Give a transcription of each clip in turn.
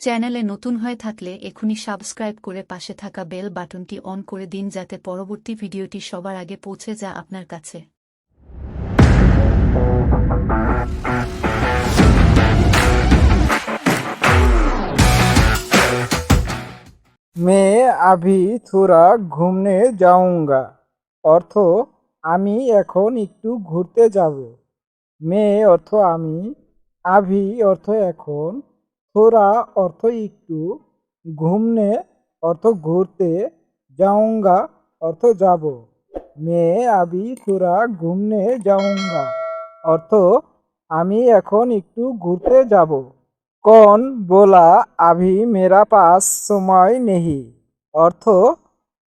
চ্যানেলে নতুন হয়ে থাকলে এখনই সাবস্ক্রাইব করে পাশে থাকা বেল বাটনটি অন করে দিন যাতে পরবর্তী ভিডিওটি সবার আগে পৌঁছে যা আপনার কাছে मैं अभी थोड़ा घूमने जाऊंगा অর্থ আমি এখন একটু ঘুরতে যাব মে অর্থ আমি আভি অর্থ এখন থোরা অর্থ একটু, ঘুমনে অর্থ ঘুরতে, যাওঙ্গা অর্থ যাব। মেয়ে, আবি থোরা ঘুমনে যাওঙ্গা অর্থ, আমি এখন একটু ঘুরতে যাব। কন, বলা, আভি, মেরা পাস, সময় নেহি অর্থ,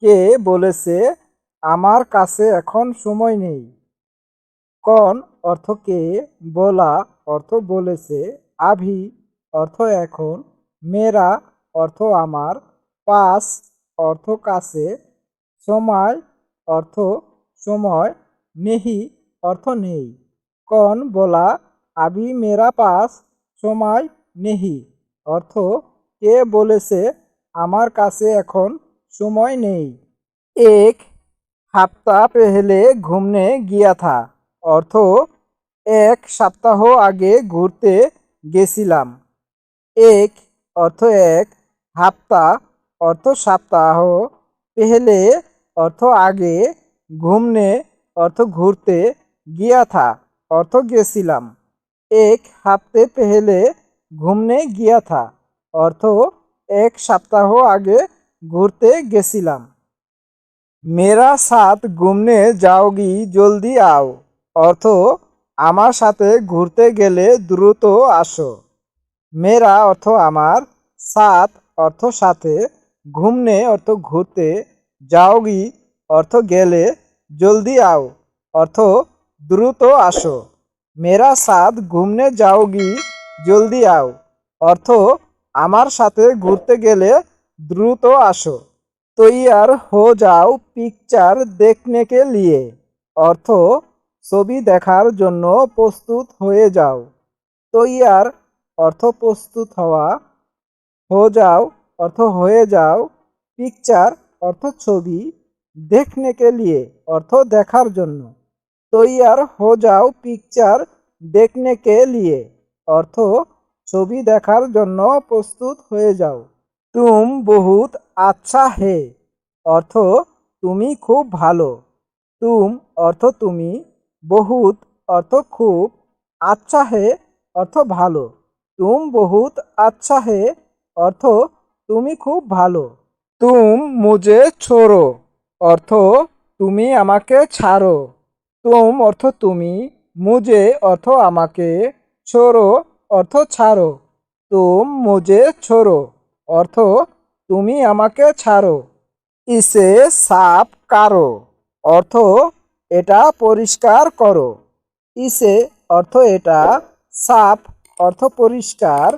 কে বলেছে, আমার কাছে এখন সময় নেই। কন অর্থকে বলা অর্থ বলেছে, আভি অর্থ এখন মেরা অর্থ আমার পাস অর্থ কাছে, সময় অর্থ সময়, নেহি অর্থ নেই। কন বলা আভি মেরা পাস সময় নেহি অর্থ কে বলেছে, আমার কাছে এখন সময় নেই। এক হাপ্তা পেহলে ঘুমনে গিয়া থা অর্থ এক সপ্তাহ আগে ঘুরতে গেছিলাম। এক অর্থ এক, হাপ্তা অর্থ সপ্তাহ, পেহলে অর্থ আগে, ঘুমনে অর্থ ঘুরতে গিয়া থা অর্থ গেছিলাম। এক হাফতে পেহলে, ঘুমনে গিয়া থা অর্থ এক সপ্তাহ আগে ঘুরতে গেছিলাম। মেরা সাথ ঘুমনে যাওগি জলদি আও অর্থ আমার সাথে ঘুরতে গেলে দ্রুত আসো। মেরা অর্থ আমার সাথ অর্থ সাথে, ঘুমনে অর্থ ঘুরতে, যাওগি অর্থ গেলে, জলদি আও অর্থ দ্রুত আসো। মেরা সাথ ঘুমনে যাওগি, জলদি আও অর্থ আমার সাথে ঘুরতে গেলে দ্রুত আসো। তৈয়ার হো যাও পিকচার দেখনে কে লিয়ে অর্থ ছবি দেখার জন্য প্রস্তুত হয়ে যাও। তৈয়ার অর্থ প্রস্তুত হওয়া হো যাও, অর্থ হয়ে যাও পিকচার অর্থ ছবি, দেখনে কে লিয়ে, অর্থ দেখার জন্য। তৈয়ার হো যাও পিকচার দেখনে কে লিয়ে, অর্থ ছবি দেখার জন্য প্রস্তুত হয়ে যাও। তুম বহুত আচ্ছা হে, অর্থ তুমি খুব ভালো। তুম, অর্থ তুমি বহুত, অর্থ খুব আচ্ছা হে, অর্থ ভালো। তুম বহুত আচ্ছা হে, অর্থ তুমি খুব ভালো। তুম মুজে ছোড়ো, অর্থ তুমি আমাকে ছাড়ো। তুম অর্থ তুমি মুজে অর্থ আমাকে ছোড়ো, অর্থ ছাড়ো। তুম মুজে ছোড়ো, অর্থ তুমি আমাকে ছাড়ো। ইসে সাফ কারও, অর্থ এটা পরিষ্কার করো। ইসে অর্থ এটা সাফ অর্থ পরিষ্কার,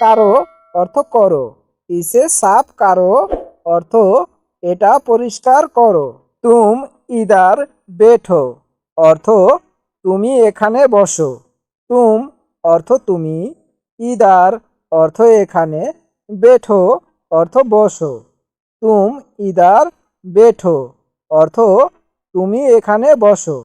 কারও অর্থ করো। ইসে সাফ কারও অর্থ, এটা পরিষ্কার করো। তুম ইদার বেঠো। অর্থ, তুমি এখানে বসো। তুম, অর্থ তুমি ইদার, অর্থ এখানে বেঠো। অর্থ বসো। তুম ইদার বেঠো। অর্থ, তুমি এখানে বসো।